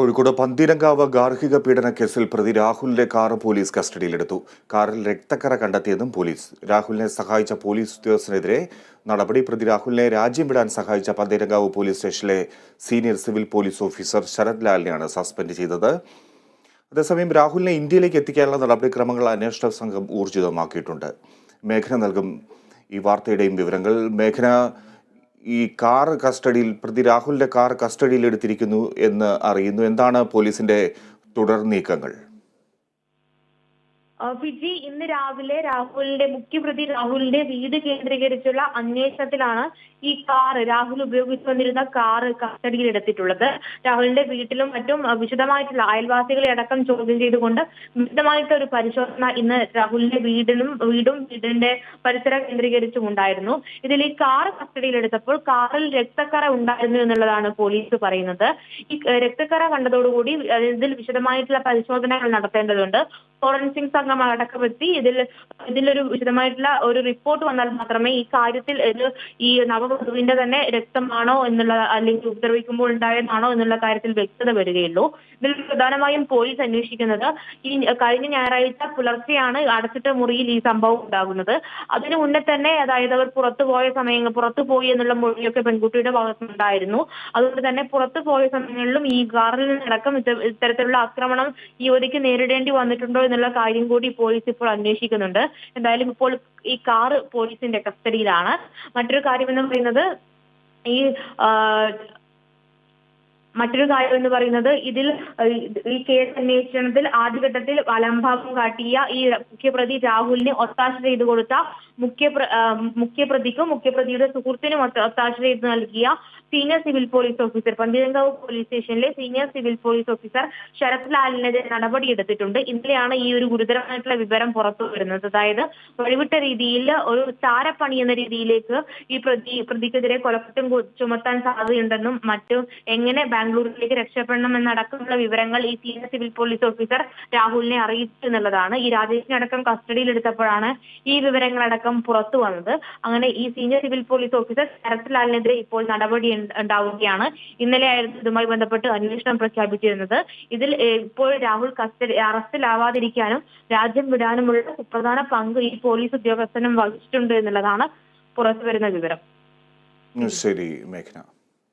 കോഴിക്കോട് പന്തീരങ്കാവ് ഗാർഹിക പീഡന കേസിൽ പ്രതി രാഹുലിന്റെ കാർ പോലീസ് കസ്റ്റഡിയിലെടുത്തു. കാറിൽ രക്തക്കറ കണ്ടെത്തിയതും പോലീസ്. രാഹുലിനെ സഹായിച്ച പോലീസ് ഉദ്യോഗസ്ഥനെതിരെ നടപടി. പ്രതി രാഹുലിനെ രാജ്യം വിടാൻ സഹായിച്ച പന്തീരങ്കാവ് പോലീസ് സ്റ്റേഷനിലെ senior civil police officer Sarath ലാലിനെയാണ് suspend ചെയ്തത്. അതേസമയം രാഹുലിനെ ഇന്ത്യയിലേക്ക് എത്തിക്കാനുള്ള നടപടിക്രമങ്ങൾ അന്വേഷണ സംഘം ഊർജിതമാക്കിയിട്ടുണ്ട്. മേഘന നൽകും ഈ വാർത്തയുടെയും വിവരങ്ങൾ. മേഘന ഈ കാർ കസ്റ്റഡിയിൽ പ്രതി രാഹുലിന്റെ കാർ കസ്റ്റഡിയിൽ എടുത്തിരിക്കുന്നു എന്ന് അറിയുന്നു. എന്താണ് പോലീസിന്റെ തുടർ നീക്കങ്ങൾ? വിജി ഇന്ന് രാവിലെ രാഹുലിന്റെ മുഖ്യപ്രതി രാഹുലിന്റെ വീട് കേന്ദ്രീകരിച്ചുള്ള അന്വേഷണത്തിലാണ് ഈ കാർ രാഹുൽ ഉപയോഗിച്ചു വന്നിരുന്ന കാർ കസ്റ്റഡിയിൽ എടുത്തിട്ടുള്ളത്. രാഹുലിന്റെ വീട്ടിലും മറ്റും വിശദമായിട്ടുള്ള അയൽവാസികളെ അടക്കം ചോദ്യം ചെയ്തുകൊണ്ട് വിശദമായിട്ട് ഒരു പരിശോധന ഇന്ന് രാഹുലിന്റെ വീടിനും വീടും വീടിന്റെ പരിസരം കേന്ദ്രീകരിച്ചും ഉണ്ടായിരുന്നു. ഇതിൽ ഈ കാർ കസ്റ്റഡിയിൽ എടുത്തപ്പോൾ കാറിൽ രക്തക്കറ ഉണ്ടായിരുന്നു എന്നുള്ളതാണ് പോലീസ് പറയുന്നത്. ഈ രക്തക്കറ കണ്ടതോടുകൂടി ഇതിൽ വിശദമായിട്ടുള്ള പരിശോധനകൾ നടത്തേണ്ടതുണ്ട്. ഫോറൻസിക് സംഘം അടക്കമെത്തി ഇതിൽ ഇതിലൊരു വിശദമായിട്ടുള്ള ഒരു റിപ്പോർട്ട് വന്നാൽ മാത്രമേ ഈ കാര്യത്തിൽ ഇത് ഈ നവവധുവിന്റെ തന്നെ രക്തമാണോ എന്നുള്ള അല്ലെങ്കിൽ ഉപദ്രവിക്കുമ്പോൾ ഉണ്ടായതാണോ എന്നുള്ള കാര്യത്തിൽ വ്യക്തത വരികയുള്ളൂ. ഇതിൽ പ്രധാനമായും പോലീസ് അന്വേഷിക്കുന്നത് ഈ കഴിഞ്ഞ ഞായറാഴ്ച പുലർച്ചെയാണ് അടച്ചിട്ട മുറിയിൽ ഈ സംഭവം ഉണ്ടാകുന്നത്. അതിനു മുന്നേ തന്നെ അതായത് അവർ പുറത്തു പോയ സമയങ്ങൾ പുറത്തു പോയി എന്നുള്ള മൊഴിയൊക്കെ പെൺകുട്ടിയുടെ ഭാഗത്തുനിന്നുണ്ടായിരുന്നു അതുകൊണ്ട് തന്നെ പുറത്തു പോയ സമയങ്ങളിലും ഈ കാറിൽ നിന്നടക്കം ഇത് ഇത്തരത്തിലുള്ള ആക്രമണം യുവതിക്ക് നേരിടേണ്ടി വന്നിട്ടുണ്ടോ എന്നുള്ള കാര്യം കൂടി പോലീസ് ഇപ്പോൾ അന്വേഷിക്കുന്നുണ്ട്. എന്തായാലും ഇപ്പോൾ ഈ കാറ് പോലീസിന്റെ കസ്റ്റഡിയിലാണ് മറ്റൊരു കാര്യം എന്ന് പറയുന്നത് ഈ മറ്റൊരു കാര്യം എന്ന് പറയുന്നത് ഇതിൽ ഈ കേസ് അന്വേഷണത്തിൽ ആദ്യഘട്ടത്തിൽ അലംഭാവം കാട്ടിയ ഈ മുഖ്യപ്രതി രാഹുലിനെ ഒത്താശ ചെയ്തു കൊടുത്ത മുഖ്യ മുഖ്യപ്രതിക്കും മുഖ്യപ്രതിയുടെ സുഹൃത്തിനും ഒത്ത- ഒത്താശ ചെയ്ത് നൽകിയ senior civil police officer Pantheerankavu police സ്റ്റേഷനിലെ senior civil police officer Sarath ലാലിനെതിരെ നടപടിയെടുത്തിട്ടുണ്ട് ഇന്നലെയാണ് ഈ ഒരു ഗുരുതരമായിട്ടുള്ള വിവരം പുറത്തു വരുന്നത്. അതായത് വഴിവിട്ട രീതിയിൽ ഒരു ചാരപ്പണി എന്ന രീതിയിലേക്ക് ഈ പ്രതി പ്രതിക്കെതിരെ കൊലക്കുറ്റം ചുമത്താൻ സാധ്യതയുണ്ടെന്നും മറ്റും എങ്ങനെ ബാംഗ്ലൂരിലേക്ക് രക്ഷപ്പെടണം എന്നടക്കമുള്ള വിവരങ്ങൾ ഈ സീനിയർ സിവിൽ പോലീസ് ഓഫീസർ രാഹുലിനെ അറിയിച്ചു എന്നുള്ളതാണ്. ഈ രാജേഷിനെ അടക്കം കസ്റ്റഡിയിൽ എടുത്തപ്പോഴാണ് ഈ വിവരങ്ങളടക്കം പുറത്തു വന്നത്. അങ്ങനെ ഈ സീനിയർ സിവിൽ പോലീസ് ഓഫീസർ ശരത്ലാലിനെതിരെ ഇപ്പോൾ നടപടി ഉണ്ടാവുകയാണ്. ഇന്നലെയായിരുന്നു ഇതുമായി ബന്ധപ്പെട്ട് അന്വേഷണം പ്രഖ്യാപിച്ചിരുന്നത്. ഇതിൽ ഇപ്പോൾ രാഹുൽ കസ്റ്റഡി അറസ്റ്റിലാവാതിരിക്കാനും രാജ്യം വിടാനുമുള്ള സുപ്രധാന പങ്ക് ഈ പോലീസ് ഉദ്യോഗസ്ഥനും വഹിച്ചിട്ടുണ്ട് എന്നുള്ളതാണ് പുറത്തു വരുന്ന വിവരം ശരി മേഘന.